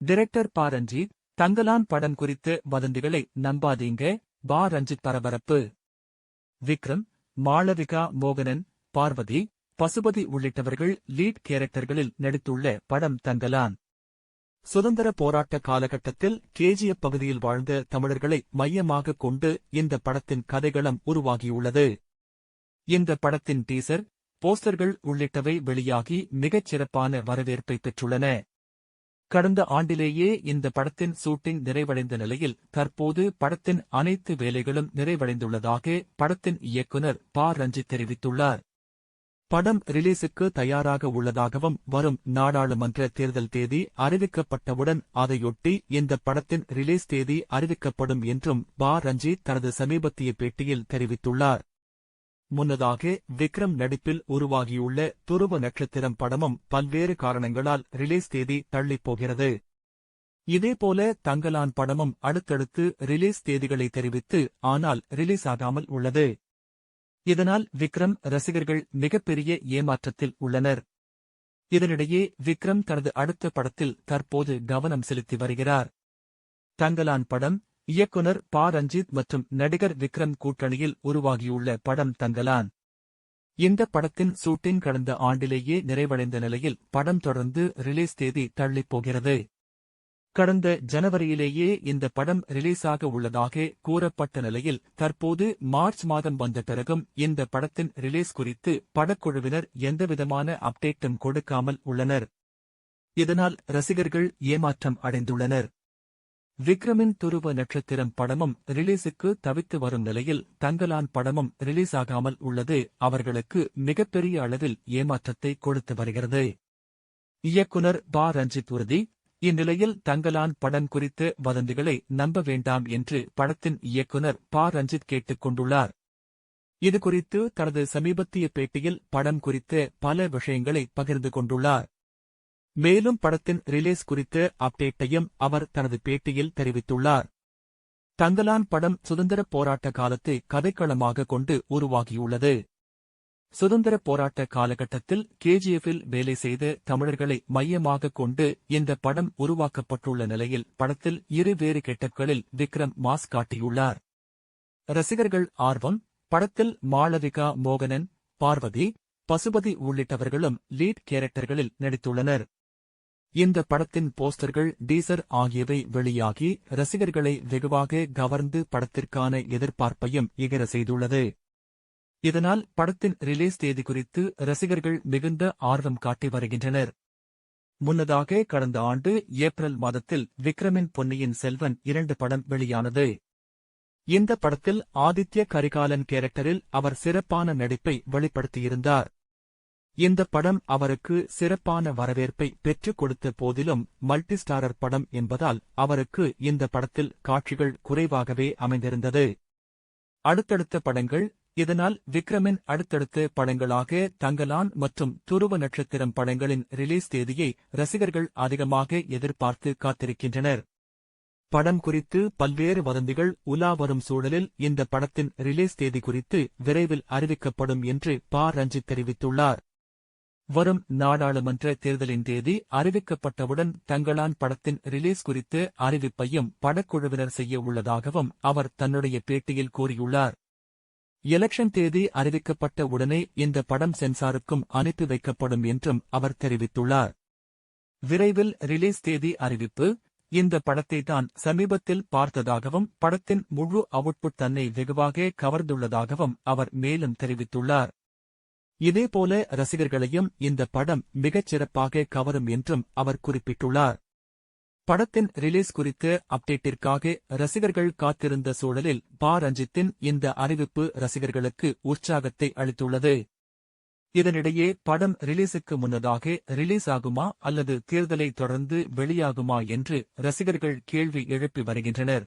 Director பா ரஞ்சித் தங்கலான் படம் குறித்து வதந்திகளை நம்பாதீங்க பா ரஞ்சித் பரபரப்பு விக்ரம் மாளவிகா மோகனன் பார்வதி பசுபதி உள்ளிட்டவர்கள் லீட் கேரக்டர்களில் நடித்துள்ள படம் தங்கலான் சுதந்திர போராட்ட காலகட்டத்தில் கேஜிஎஃப் பகுதியில் வாழ்ந்த தமிழர்களை மையமாகக் கொண்டு இந்த படத்தின் கதைகளம் உருவாகியுள்ளது இந்த படத்தின் டீசர் போஸ்டர்கள் உள்ளிட்டவை வெளியாகி மிகச் சிறப்பான வரவேற்பை பெற்றுள்ளன கடந்த ஆண்டிலேயே இந்த படத்தின் ஷூட்டிங் நிறைவடைந்த நிலையில் தற்போது படத்தின் அனைத்து வேலைகளும் நிறைவடைந்துள்ளதாக படத்தின் இயக்குனர் பா. ரஞ்சித் தெரிவித்துள்ளார். படம் ரிலீஸுக்கு தயாராக உள்ளதாகவும் வரும் நாடாளுமன்ற தேர்தல் தேதி அறிவிக்கப்பட்டவுடன் அதையொட்டி இந்த படத்தின் ரிலீஸ் தேதி அறிவிக்கப்படும் என்றும் பா. ரஞ்சித் தனது சமீபத்திய பேட்டியில் தெரிவித்துள்ளார். முன்னதாக விக்ரம் நடிப்பில் உருவாகியுள்ள துருவ நட்சத்திரம் படமும் பல்வேறு காரணங்களால் ரிலீஸ் தேதி தள்ளிப் போகிறது. இதேபோல தங்கலான் படமும் அடுத்தடுத்து ரிலீஸ் தேதிகளை தெரிவித்து ஆனால் ரிலீஸ் ஆகாமல் உள்ளது. இதனால் விக்ரம் ரசிகர்கள் மிகப்பெரிய ஏமாற்றத்தில் உள்ளனர். இதனிடையே விக்ரம் தனது அடுத்த படத்தில் தற்போது கவனம் செலுத்தி வருகிறார். தங்கலான் படம் இயக்குனர் பா. ரஞ்சித் மற்றும் நடிகர் விக்ரம் கூட்டணியில் உருவாகியுள்ள படம் தங்கலான். இந்த படத்தின் ஷூட்டிங் கடந்த ஆண்டிலேயே நிறைவடைந்த நிலையில் படம் தொடர்ந்து ரிலீஸ் தேதி தள்ளிப் போகிறது கடந்த ஜனவரியிலேயே இந்த படம் ரிலீஸாக உள்ளதாக கூறப்பட்ட நிலையில் தற்போது மார்ச் மாதம் வந்த பிறகும் இந்த படத்தின் ரிலீஸ் குறித்து படக்குழுவினர் எந்தவிதமான அப்டேட்டும் கொடுக்காமல் உள்ளனர். இதனால் ரசிகர்கள் ஏமாற்றம் அடைந்துள்ளனர். விக்ரமின் துருவ நட்சத்திரம் படமும் ரிலீஸுக்கு தவித்து வரும் நிலையில் தங்கலான் படமும் ரிலீஸ் ஆகாமல் உள்ளது. அவர்களுக்கு மிகப்பெரிய அளவில் ஏமாற்றத்தை கொடுத்து வருகிறது. இயக்குனர் பா. ரஞ்சித் உறுதி. இந்நிலையில் தங்கலான் படம் குறித்த வதந்திகளை நம்ப வேண்டாம் என்று படத்தின் இயக்குனர் பா. ரஞ்சித் கேட்டுக் கொண்டுள்ளார். இதுகுறித்து தனது சமீபத்திய பேட்டியில் படம் குறித்த பல விஷயங்களை பகிர்ந்து கொண்டுள்ளார். மேலும் படத்தின் ரிலீஸ் குறித்த அப்டேட்டையும் அவர் தனது பேட்டியில் தெரிவித்துள்ளார். தங்கலான் படம் சுதந்திரப் போராட்ட காலத்தை கதைக்களமாக கொண்டு உருவாகியுள்ளது. சுதந்திரப் போராட்ட காலகட்டத்தில் கேஜிஎஃப்பில் வேலை செய்த தமிழர்களை மையமாகக் கொண்டு இந்த படம் உருவாக்கப்பட்டுள்ள நிலையில் படத்தில் இரு வேறு கெட்டப்களில் விக்ரம் மாஸ் காட்டியுள்ளார். ரசிகர்கள் ஆர்வம் படத்தில் மாளவிகா மோகனன் பார்வதி பசுபதி உள்ளிட்டவர்களும் லீட் கேரக்டர்களில் நடித்துள்ளனர். இந்த படத்தின் போஸ்டர்கள் டீசர் ஆகியவை வெளியாகி ரசிகர்களை வெகுவாக கவர்ந்து படத்திற்கான எதிர்பார்ப்பையும் இகர செய்துள்ளது. இதனால் படத்தின் ரிலீஸ் தேதி குறித்து ரசிகர்கள் மிகுந்த ஆர்வம் காட்டி வருகின்றனர். முன்னதாக கடந்த ஆண்டு ஏப்ரல் மாதத்தில் விக்ரமின் பொன்னியின் செல்வன் இரண்டு படம் வெளியானது. இந்த படத்தில் ஆதித்ய கரிகாலன் கேரக்டரில் அவர் சிறப்பான நடிப்பை வெளிப்படுத்தியிருந்தார். இந்த படம் அவருக்கு சிறப்பான வரவேற்பை பெற்றுக் கொடுத்த போதிலும் மல்டிஸ்டாரர் படம் என்பதால் அவருக்கு இந்த படத்தில் காட்சிகள் குறைவாகவே அமைந்திருந்தது. அடுத்தடுத்த படங்கள் இதனால் விக்ரமின் அடுத்தடுத்த படங்களாக தங்கலான் மற்றும் துருவ நட்சத்திரம் படங்களின் ரிலீஸ் தேதியை ரசிகர்கள் அதிகமாக எதிர்பார்த்து காத்திருக்கின்றனர். படம் குறித்து பல்வேறு வதந்திகள் உலா வரும் சூழலில் இந்த படத்தின் ரிலீஸ் தேதி குறித்து விரைவில் அறிவிக்கப்படும் என்று பா. ரஞ்சித் தெரிவித்துள்ளார். வரும் நாடாளுமன்ற தேர்தலின் தேதி அறிவிக்கப்பட்டவுடன் தங்களான் படத்தின் ரிலீஸ் குறித்து அறிவிப்பையும் படக்குழுவினர் செய்ய உள்ளதாகவும் அவர் தன்னுடைய பேட்டியில் கூறியுள்ளார். எலெக்ஷன் தேதி அறிவிக்கப்பட்ட உடனே இந்த படம் சென்சாருக்கும் அனுப்பி வைக்கப்படும் என்றும் அவர் தெரிவித்துள்ளார். விரைவில் ரிலீஸ் தேதி அறிவிப்பு இந்த படத்தை தான் சமீபத்தில் பார்த்ததாகவும் படத்தின் முழு அவுட்புட் தன்னை வெகுவாக கவர்ந்துள்ளதாகவும் அவர் மேலும் தெரிவித்துள்ளார். இதேபோல ரசிகர்களையும் இந்த படம் மிகச் சிறப்பாக கவரும் என்றும் அவர் குறிப்பிட்டுள்ளார். படத்தின் ரிலீஸ் குறித்த அப்டேட்டிற்காக ரசிகர்கள் காத்திருந்த சூழலில் பா. ரஞ்சித்தின் இந்த அறிவிப்பு ரசிகர்களுக்கு உற்சாகத்தை அளித்துள்ளது. இதனிடையே படம் ரிலீஸுக்கு முன்னதாக ரிலீஸ் ஆகுமா அல்லது தேர்தலை தொடர்ந்து வெளியாகுமா என்று ரசிகர்கள் கேள்வி எழுப்பி வருகின்றனர்.